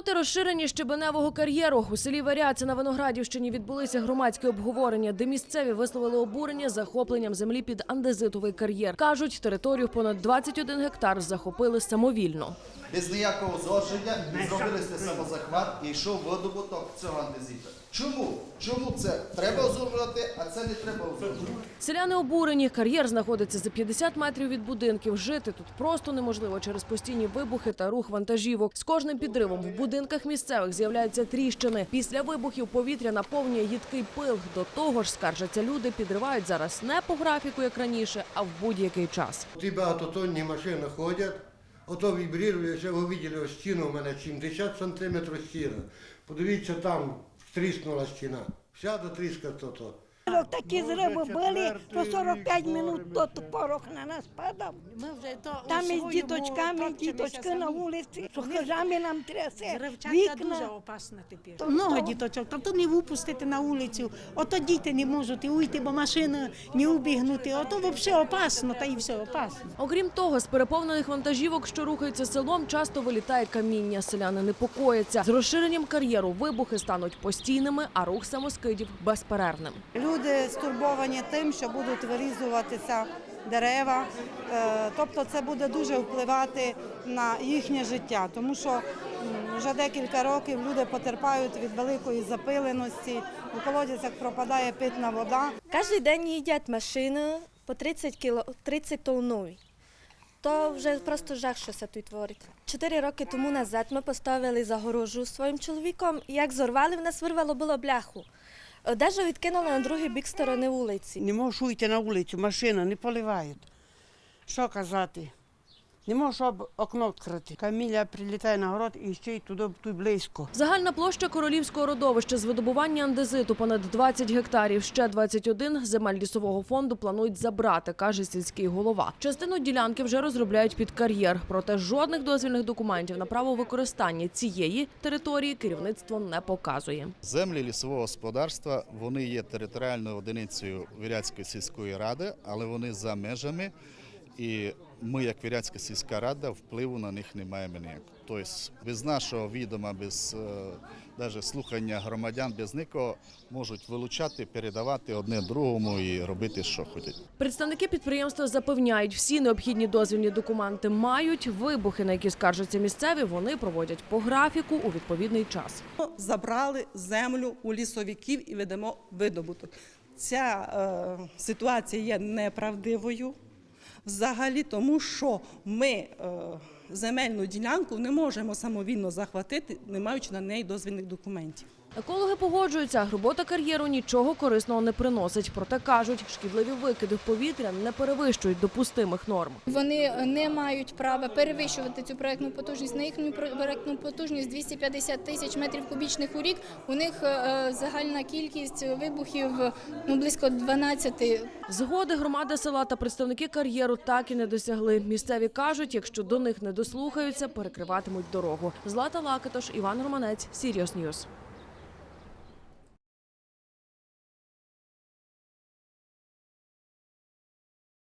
Проти розширення щебеневого кар'єру у селі Варяця на Виноградівщині відбулися громадські обговорення, де місцеві висловили обурення захопленням землі під андезитовий кар'єр. кажуть, територію понад 21 гектар захопили самовільно. Без ніякого зложення зробили самозахват і йшов видобуток цього андезіта. Чому? Чому це треба озорувати, а це не треба озорувати? Селяни обурені. Кар'єр знаходиться за 50 метрів від будинків. Жити тут просто неможливо через постійні вибухи та рух вантажівок. З кожним підривом в будинках місцевих з'являються тріщини. Після вибухів повітря наповнює їдкий пил. До того ж, скаржаться люди, підривають зараз не по графіку, як раніше, а в будь-який час. Ті багатотонні машини ходять, ото вібрірує, вже ви бачили стіну у мене 70 сантиметрів стіна. Подивіться, там тріснула стіна. Вся дотріска то-то. Такі зриви були, що 45 минут тот порох на нас падав. Ми вже Там із діточками, діточки на вулиці, що хижами нам трясе, дуже вікна. опасна тепер. То- Много діточок, то, то не випустити на вулицю, ото діти не можуть і уйти, бо машина не убігнути, ото взагалі опасно, та і все опасно. Окрім того, з переповнених вантажівок, що рухаються селом, часто вилітає каміння. Селяни непокояться. З розширенням кар'єру вибухи стануть постійними, а рух самоскидів безперервним. Люди стурбовані тим, що будуть вирізуватися дерева. Е, Тобто це буде дуже впливати на їхнє життя, тому що вже декілька років люди потерпають від великої запиленості, у колодязях пропадає питна вода. Кожен день їдять машини по 30 кіло, 30 тоннові. То вже просто жах, що це тут творить. Чотири роки тому назад ми поставили загорожу своїм чоловіком, і як зорвали, в нас вирвало було бляху. Одежу відкинули на другий бік сторони вулиці. Не можеш вийти на вулицю, машина не поливають. Що казати? Не об окно відкрити. Каміля прилітає на город і ще й туди тут близько. Загальна площа королівського родовища з видобування андезиту понад 20 гектарів. Ще 21 земель лісового фонду планують забрати, каже сільський голова. Частину ділянки вже розробляють під кар'єр. Проте жодних дозвільних документів на право використання цієї території керівництво не показує. Землі лісового господарства вони є територіальною одиницею Віряцької сільської ради, але вони за межами. І ми, як Віряцька сільська рада, впливу на них не маємо ніякого. Тобто без нашого відома, без навіть слухання громадян, без нікого можуть вилучати, передавати одне другому і робити, що хочуть. Представники підприємства запевняють, всі необхідні дозвільні документи мають. Вибухи, на які скаржаться місцеві, вони проводять по графіку у відповідний час. забрали землю у лісовиків і ведемо видобуток. Ця е, ситуація є неправдивою взагалі, тому що ми е, земельну ділянку не можемо самовільно захватити, не маючи на неї дозвільних документів. Екологи погоджуються, робота кар'єру нічого корисного не приносить. Проте кажуть, шкідливі викиди в повітря не перевищують допустимих норм. Вони не мають права перевищувати цю проектну потужність. На їхню про- проектну потужність 250 тисяч метрів кубічних у рік. У них е, загальна кількість вибухів ну близько 12 Згоди громада села та представники кар'єру так і не досягли. Місцеві кажуть, якщо до них не дослухаються, перекриватимуть дорогу. Злата Лакатош, Іван Романець, Сіріус Ньюс.